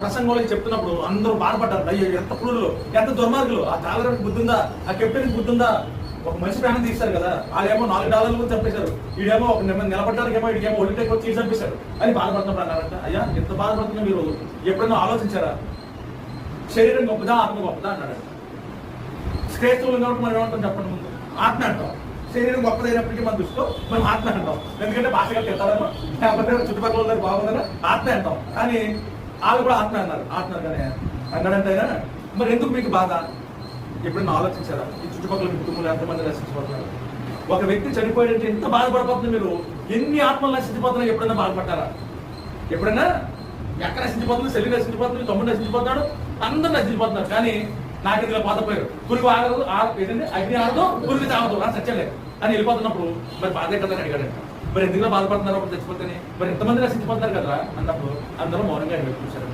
ప్రసంగంలో చెప్తున్నప్పుడు అందరూ బాధపడ్డారు. అయ్యో ఎంత పురులు ఎంత దుర్మార్గులు. ఆ డాలర్కి బుద్ధి ఆ కెప్టెన్కి బుద్ధి ఒక మనిషి ప్రాణం తీశారు కదా. వాళ్ళేమో నాలుగు డాలర్లు కూడా చంపేశారు. వీడేమో ఒక నిన్న నిలబడ్డానికి ఏమో వీడికేమో ఒలింపిక్ వచ్చి చంపేశారు. అని బాధపడుతున్నారు అన్నారంట. అయ్యా ఎంత బాధపడుతున్నా మీరు? ఎప్పుడైనా ఆలోచించారా? శరీరం గొప్పదా ఆత్మ గొప్పదా అన్నాడు శ్రేష్ఠులు కాబట్టి మనం ఏమంటాం చెప్పండి ముందు? ఆత్మ అంటాం. శరీరం గొప్పదైనప్పటికీ మన దృష్టిలో మనం ఆత్మ అంటాం. ఎందుకంటే భాషగా తింటారేమో లేకపోతే చుట్టుపక్కల ఉన్నారు బాగుందని? ఆత్మ అంటాం. కానీ వాళ్ళు కూడా ఆత్మ అన్నారు. ఆత్మ కానీ అన్నాడంటే మరి ఎందుకు మీకు బాధ? ఎప్పుడన్నా ఆలోచించారా? ఈ చుట్టుపక్కల మీ కుటుంబంలో ఎంతమంది నశించిపోతున్నారు? ఒక వ్యక్తి చనిపోయాడంటే ఎంత బాధపడిపోతుంది మీరు? ఎన్ని ఆత్మలు నశించిపోతున్నాయి? ఎప్పుడైనా బాధపడ్డారా? ఎప్పుడైనా ఎక్కడ నశించిపోతుంది? సెల్లి నశించిపోతుంది? తమ్ముడు నశించిపోతున్నాడు? అందరూ నశించిపోతున్నారు. కానీ నాకు ఇందులో బాధపోయారు పురుగు ఆగదు ఆ- ఏంటంటే అగ్ని ఆగదు పురుగు తాగదు నా సత్యలేదు అని వెళ్ళిపోతున్నప్పుడు మరి బాధ కదా అని అడిగాడు మరి ఎందుకు బాధపడుతున్నారు అప్పుడు చచ్చిపోతేనే మరి ఎంతమంది నశించిపోతున్నారు కదా అన్నప్పుడు అందరూ మౌనంగా చూశారు